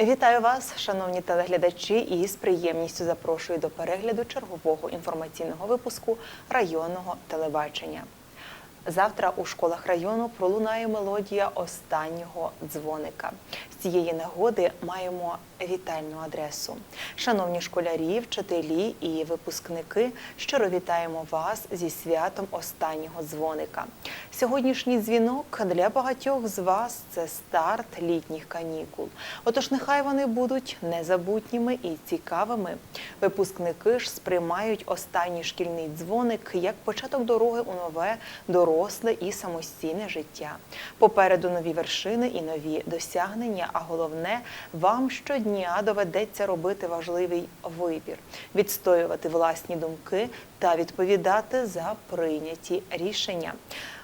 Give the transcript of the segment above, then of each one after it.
Вітаю вас, шановні телеглядачі, і з приємністю запрошую до перегляду чергового інформаційного випуску районного телебачення. Завтра у школах району пролунає мелодія останнього дзвоника. З цієї нагоди маємо вітальну адресу. Шановні школярі, вчителі і випускники, щиро вітаємо вас зі святом останнього дзвоника. Сьогоднішній дзвінок для багатьох з вас це старт літніх канікул. Отож, нехай вони будуть незабутніми і цікавими. Випускники ж сприймають останній шкільний дзвоник як початок дороги у нове доросле і самостійне життя. Попереду нові вершини і нові досягнення. А головне, вам щодня доведеться робити важливий вибір, відстоювати власні думки та відповідати за прийняті рішення.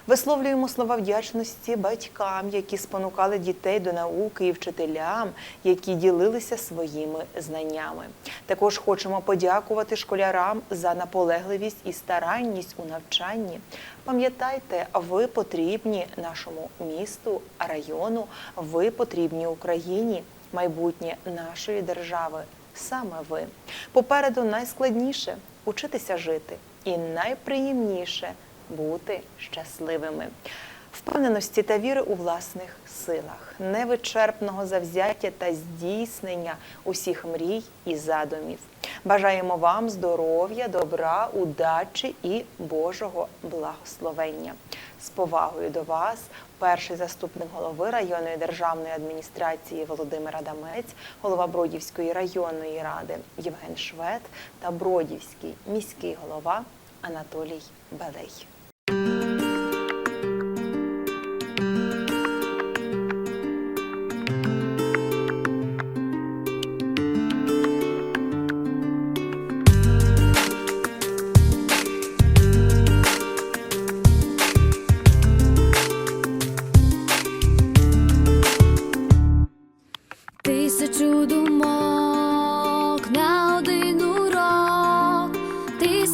Висловлюємо слова вдячності батькам, які спонукали дітей до науки і вчителям, які ділилися своїми знаннями. Також хочемо подякувати школярам за наполегливість і старанність у навчанні. Пам'ятайте, ви потрібні нашому місту, району, ви потрібні Україні, майбутнє нашої держави. Саме ви. Попереду найскладніше учитися жити, і найприємніше бути щасливими. Впевненості та віри у власних силах, невичерпного завзяття та здійснення усіх мрій і задумів. Бажаємо вам здоров'я, добра, удачі і Божого благословення. З повагою до вас, перший заступник голови районної державної адміністрації Володимир Адамець, голова Бродівської районної ради Євген Швед та Бродівський міський голова Анатолій Белей.